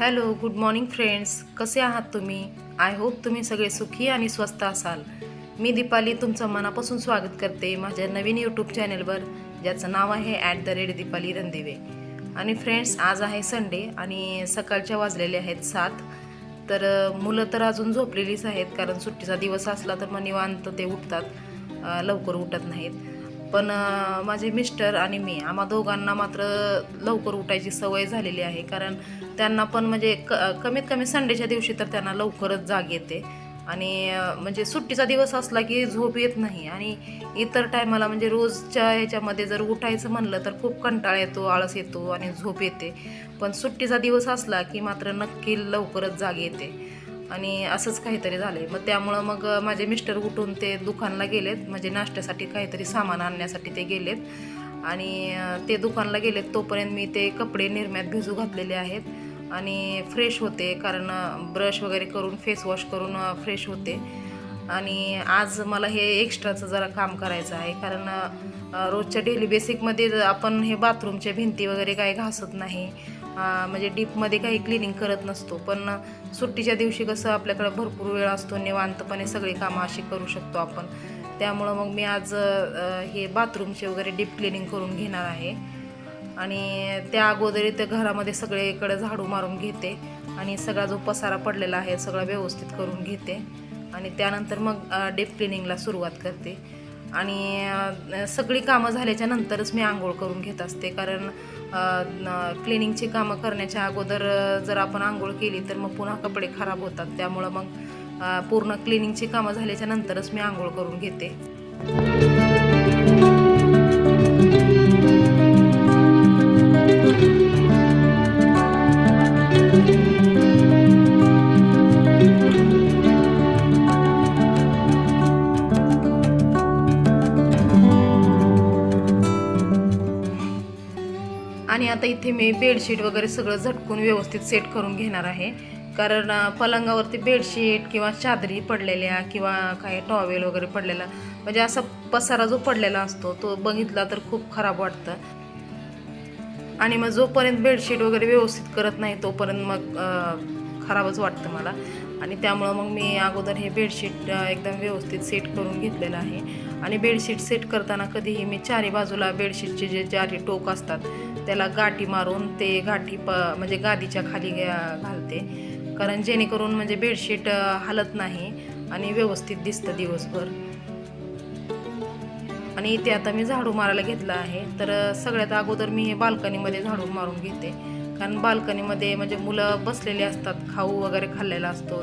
Hello good morning friends. कसे आहात तुम्ही? आय होप तुम्ही सगळे सुखी आणि स्वस्त असाल. मी दीपाली तुमचं मनापासून स्वागत करते माझ्या नवीन यूट्यूब चॅनलवर ज्याचं नाव आहे at the rate Deepali Randive. आणि फ्रेंड्स आज आहे संडे आणि सकाळच्या वाजलेले आहेत सात. तर मुलं तर अजून झोपलेलीच आहेत कारण सुट्टीचा दिवस असला तर मग निवांत ते उठतात. लवकर उठत नाहीत. पण माझे मिस्टर आणि मी आम्हा दोघांना मात्र लवकर उठायची सवय झालेली आहे. कारण त्यांना पण म्हणजे क कमीत कमी संडेच्या दिवशी तर त्यांना लवकरच जाग येते. आणि म्हणजे सुट्टीचा दिवस असला की झोप येत नाही. आणि इतर टायमाला म्हणजे रोजच्या ह्याच्यामध्ये जर उठायचं म्हणलं तर खूप कंटाळा येतो आळस येतो आणि झोप येते. पण सुट्टीचा दिवस असला की मात्र नक्की लवकरच जाग येते. आणि असंच काहीतरी झालंय. मग त्यामुळं मग माझे मिस्टर उठून ते दुकानला गेलेत. म्हणजे नाश्त्यासाठी काहीतरी सामान आणण्यासाठी ते गेलेत. आणि ते दुकानला गेलेत तोपर्यंत मी ते कपडे निरम्यात भिजू घातलेले आहेत. आणि फ्रेश होते कारण ब्रश वगैरे करून फेस वॉश करून फ्रेश होते. आणि आज मला हे एक्स्ट्राचं जरा काम करायचं आहे. कारण रोजच्या डेली बेसिकमध्ये ज- आपण हे बाथरूमच्या भिंती वगैरे काही घासत नाही. म्हणजे डीपमध्ये काही क्लिनिंग करत नसतो. पण सुट्टीच्या दिवशी कसं आपल्याकडे भरपूर वेळ असतो निवांतपणे सगळी कामं अशी करू शकतो आपण. त्यामुळं मग मी आज हे बाथरूमचे वगैरे डीप क्लिनिंग करून घेणार आहे. आणि त्या अगोदर इथे घरामध्ये सगळीकडे झाडू मारून घेते. आणि सगळा जो पसारा पडलेला आहे सगळा व्यवस्थित करून घेते. आणि त्यानंतर मग डीप क्लिनिंगला सुरुवात करते. आणि सगळी कामं झाल्याच्या नंतरच मी आंघोळ करून घेत असते. कारण क्लिनिंगची कामं करण्याच्या अगोदर जर आपण आंघोळ केली तर मग पुन्हा कपडे खराब होतात. त्यामुळं मग पूर्ण क्लिनिंगची कामं झाल्याच्या नंतरच मी आंघोळ करून घेते. आता इथे मी बेडशीट वगैरे सगळं झटकून व्यवस्थित सेट करून घेणार आहे. कारण पलंगावरती बेडशीट किंवा चादरी पडलेल्या किंवा काही टॉवेल वगैरे पडलेला म्हणजे असा पसारा जो पडलेला असतो तो बघितला तर खूप खराब वाटतं. आणि मग जोपर्यंत बेडशीट वगैरे व्यवस्थित करत नाही तोपर्यंत मग खराबच वाटतं मला. आणि त्यामुळं मग मी अगोदर हे बेडशीट एकदम व्यवस्थित सेट करून घेतलेलं आहे. आणि बेडशीट सेट करताना कधीही मी चारी बाजूला बेडशीटचे जे चारी टोक असतात त्याला गाठी मारून ते गाठी प म्हणजे गादीच्या खाली घालते. कारण जेणेकरून म्हणजे बेडशीट हलत नाही आणि व्यवस्थित दिसतं दिवसभर. आणि इथे आता मी झाडू मारायला घेतला आहे. तर सगळ्यात अगोदर मी हे बाल्कनीमध्ये झाडू मारून घेते. कारण बाल्कनीमध्ये म्हणजे मुलं बसलेली असतात खाऊ वगैरे खाल्लेला असतो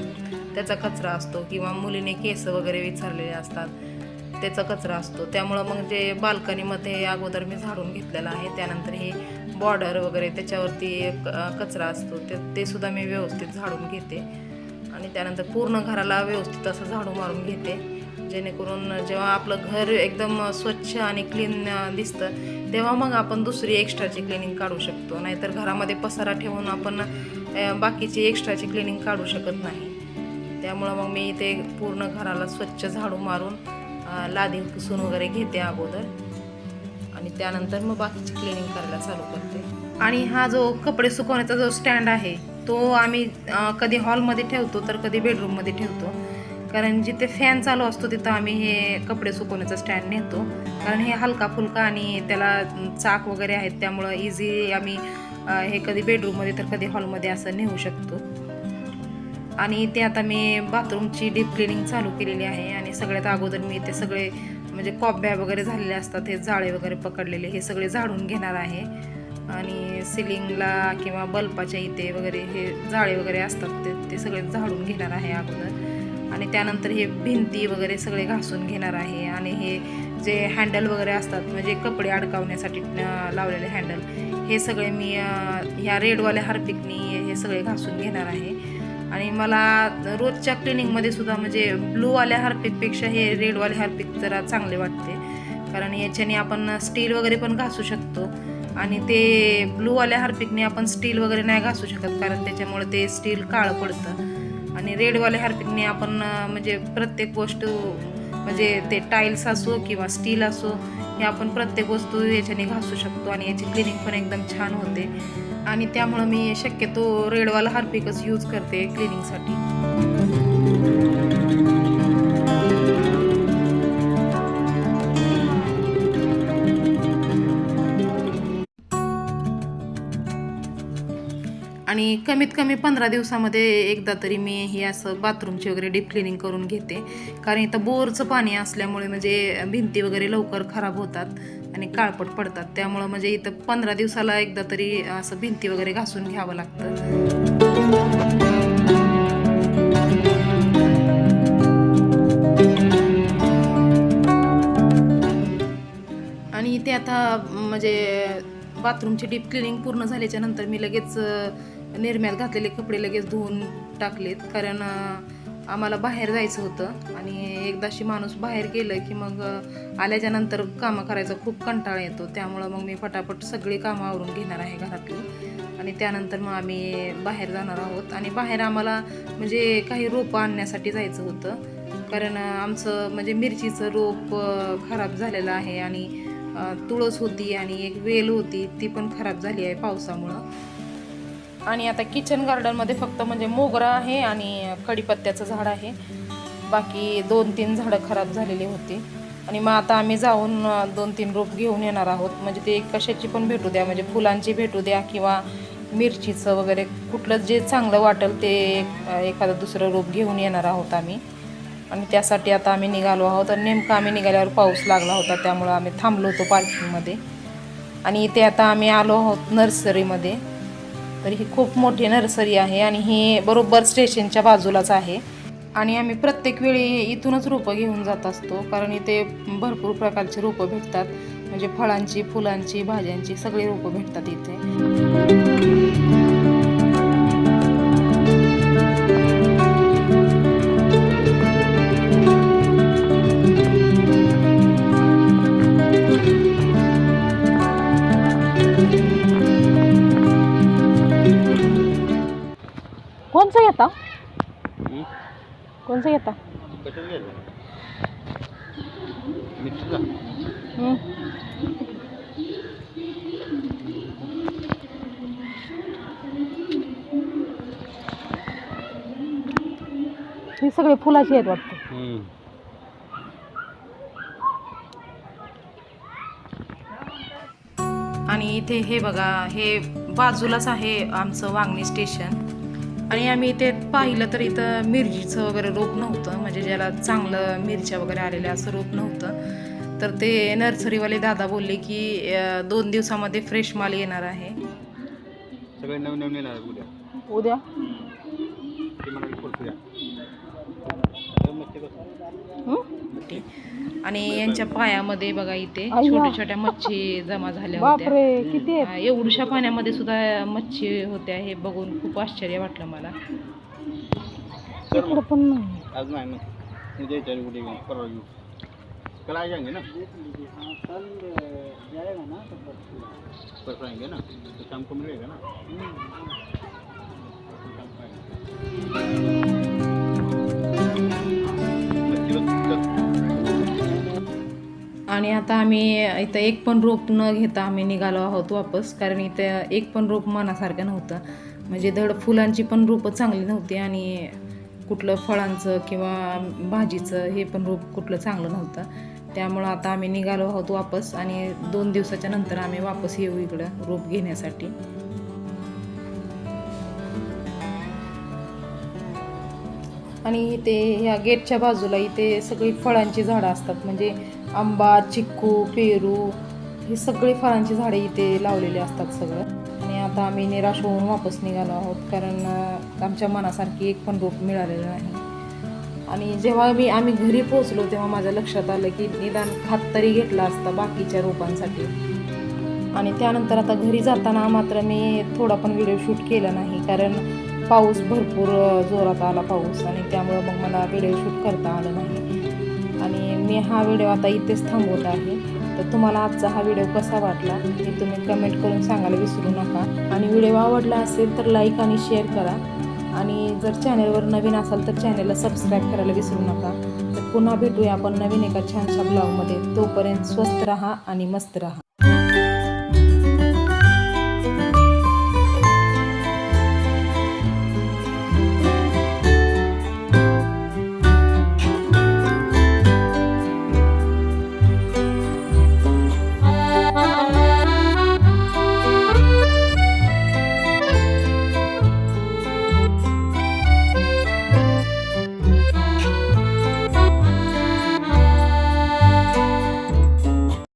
त्याचा कचरा असतो किंवा मुलीने केस वगैरे विचारलेले असतात त्याचा कचरा असतो. त्यामुळं मग जे बाल्कनीमध्ये अगोदर मी झाडून घेतलेलं आहे त्यानंतर हे बॉर्डर वगैरे त्याच्यावरती कचरा असतो ते ते सुद्धा मी व्यवस्थित झाडून घेते. आणि त्यानंतर पूर्ण घराला व्यवस्थित असं झाडू मारून घेते. जेणेकरून जेव्हा आपलं घर एकदम स्वच्छ आणि क्लीन दिसतं तेव्हा मग आपण दुसरी एक्स्ट्राची क्लिनिंग काढू शकतो. नाहीतर घरामध्ये पसारा ठेवून आपण बाकीची एक्स्ट्राची क्लिनिंग काढू शकत नाही. त्यामुळं मग मी ते पूर्ण घराला स्वच्छ झाडू मारून लादी पुसून वगैरे घेते अगोदर. आणि त्यानंतर मग बाकीची क्लिनिंग करायला चालू करते. आणि हा जो कपडे सुकवण्याचा जो स्टँड आहे तो आम्ही कधी हॉलमध्ये ठेवतो तर कधी बेडरूममध्ये ठेवतो. कारण जिथे फॅन चालू असतो तिथं आम्ही हे कपडे सुकवण्याचा स्टँड नेतो. कारण हे हलका फुलका आणि त्याला चाक वगैरे आहेत त्यामुळं इझी आम्ही हे कधी बेडरूममध्ये तर कधी हॉलमध्ये असं नेऊ शकतो. आणि ते आता मी बाथरूमची डीप क्लिनिंग चालू केलेली आहे आणि सगळ्यात अगोदर मी ते सगळे म्हणजे कॉब्या वगैरे झालेले असतात हे जाळे वगैरे पकडलेले हे सगळे झाडून घेणार आहे. आणि सिलिंगला किंवा बल्बाच्या इथे वगैरे हे जाळे वगैरे असतात ते ते सगळे झाडून घेणार आहे अगोदर. आणि त्यानंतर हे भिंती वगैरे सगळे घासून घेणार आहे. आणि हे जे हँडल वगैरे असतात म्हणजे कपडे अडकावण्यासाठी लावलेले हँडल हे सगळे मी ह्या रेडवाल्या हार्पिकनी हे सगळे घासून घेणार आहे. आणि मला रोजच्या क्लिनिंगमध्ये सुद्धा म्हणजे ब्लूवाल्या हार्पिकपेक्षा हे रेडवाले हार्पिक जरा चांगले वाटते. कारण याच्याने आपण स्टील वगैरे पण घासू शकतो. आणि ते ब्लूवाल्या हार्पिकने आपण स्टील वगैरे नाही घासू शकत कारण त्याच्यामुळे ते स्टील काळं पडतं. आणि रेडवाले हार्पिकने आपण म्हणजे प्रत्येक गोष्ट म्हणजे ते टाईल्स असो किंवा स्टील असो हे आपण प्रत्येक वस्तू याच्याने घासू शकतो आणि याची क्लिनिंग पण एकदम छान होते. आणि त्यामुळं मी शक्यतो रेडवाला हार्पिकच यूज करते क्लिनिंगसाठी आणि कमीत कमी पंधरा दिवसामध्ये एकदा तरी मी हे असं बाथरूमची वगैरे डीप क्लिनिंग करून घेते. कारण इथं बोरचं पाणी असल्यामुळे म्हणजे भिंती वगैरे लवकर खराब होतात आणि काळपट पडतात. त्यामुळं म्हणजे इथं पंधरा दिवसाला एकदा तरी असं भिंती वगैरे घासून घ्यावं लागतं. आणि ते आता म्हणजे बाथरूमची डीप क्लिनिंग पूर्ण झाल्याच्यानंतर मी लगेच निरम्यात घातलेले कपडे लगेच धुवून टाकलेत. कारण आम्हाला बाहेर जायचं होतं आणि एकदाशी माणूस बाहेर गेलं की मग आल्याच्यानंतर आल्याच्यानंतर कामं करायचा खूप कंटाळा येतो. त्यामुळं मग मी फटाफट सगळी कामं आवरून घेणार आहे घरातली. आणि त्यानंतर मग आम्ही बाहेर जाणार आहोत. आणि बाहेर आम्हाला म्हणजे काही रोपं आणण्यासाठी जायचं होतं. कारण आमचं म्हणजे मिरचीचं रोप खराब झालेलं आहे आणि तुळस होती आणि एक वेल होती ती पण खराब झाली आहे पावसामुळं. आणि आता किचन गार्डनमध्ये फक्त म्हणजे मोगरा आहे आणि कढीपत्त्याचं झाड आहे. बाकी दोन तीन झाडं खराब झालेली होती. आणि मग आता आम्ही जाऊन दोन तीन रोप घेऊन येणार आहोत. म्हणजे ते कशाची पण भेटू द्या. म्हणजे फुलांची भेटू द्या किंवा मिरचीचं वगैरे कुठलं जे चांगलं वाटेल ते एखादं दुसरं रोप घेऊन येणार आहोत आम्ही. आणि त्यासाठी आता आम्ही निघालो आहोत आणि नेमकं आम्ही निघाल्यावर पाऊस लागला होता त्यामुळं आम्ही थांबलो होतो पार्किंगमध्ये. आणि इथे आता आम्ही आलो आहोत नर्सरीमध्ये. तर ही खूप मोठी नर्सरी आहे आणि ही बरोबर स्टेशनच्या बाजूलाच आहे. आणि आम्ही प्रत्येक वेळी इथूनच रोपं घेऊन जात असतो कारण इथे भरपूर प्रकारची रोपं भेटतात. म्हणजे फळांची फुलांची भाज्यांची सगळी रोपं भेटतात इथे. कोणचं घेता हे सगळे फुलाचे आहेत वाटतं. आणि इथे हे बघा हे बाजूलाच आहे आमचं वांगणी स्टेशन. आणि आम्ही इथे पाहिलं तर इथं मिरचीचं वगैरे रोप नव्हतं. म्हणजे ज्याला चांगलं मिरच्या वगैरे आलेल्या असं रोप नव्हतं. तर ते नर्सरीवाले दादा बोलले की दोन दिवसामध्ये फ्रेश माल येणार आहे. सगळे नवीन नवीन येणार उद्या. उद्या? ते आणि यांच्या पायामध्ये बघा इथे. छोट्या छोट्या मच्छी जमा झाल्या होत्या. एवढ्याशा पाण्यामध्ये सुद्धा मच्छी होत्या हे बघून खूप आश्चर्य वाटलं मला. कल जाएंगे ना. परसों आएंगे ना. तो शाम को मिलेगा ना आणि आता आम्ही इथं एक पण रोप न घेता आम्ही निघालो आहोत वापस कारण इथं एक पण रोप मनासारखं नव्हतं. म्हणजे धड फुलांची पण रोपं चांगली नव्हती आणि कुठलं फळांचं किंवा भाजीचं हे पण रोप कुठलं चांगलं नव्हतं. त्यामुळं आता आम्ही निघालो आहोत वापस आणि दोन दिवसाच्या नंतर आम्ही वापस येऊ इकडं रोप घेण्यासाठी. आणि इथे ह्या गेटच्या बाजूला इथे सगळी फळांची झाडं असतात. म्हणजे आंबा चिक्कू पेरू ही सगळी फळांची झाडे इथे लावलेली असतात सगळं. आणि आता आम्ही निराश होऊन वापस निघालो आहोत कारण आमच्या मनासारखी एक पण रोप मिळालेलं नाही. आणि जेव्हा मी आम्ही घरी पोहोचलो तेव्हा माझ्या लक्षात आलं की निदान खात तरी घेतला असता बाकीच्या रोपांसाठी. आणि त्यानंतर आता घरी जाताना मात्र मी थोडा पण व्हिडिओ शूट केला नाही कारण पाऊस भरपूर जोरात आला पाऊस. आणि त्यामुळं मग मला व्हिडिओ शूट करता आलं नाही. आणि मी हा व्हिडिओ आता इथेच थांबवत आहे. तर तुम्हाला आजचा हा व्हिडिओ कसा वाटला हे तुम्ही कमेंट करून सांगायला विसरू नका. आणि व्हिडिओ आवडला असेल तर लाईक आणि शेअर करा. आणि जर चॅनलवर नवीन असाल तर चॅनलला सबस्क्राईब करायला विसरू नका. तर पुन्हा भेटूया आपण नवीन एका छानशा ब्लॉगमध्ये तोपर्यंत स्वस्त राहा आणि मस्त राहा.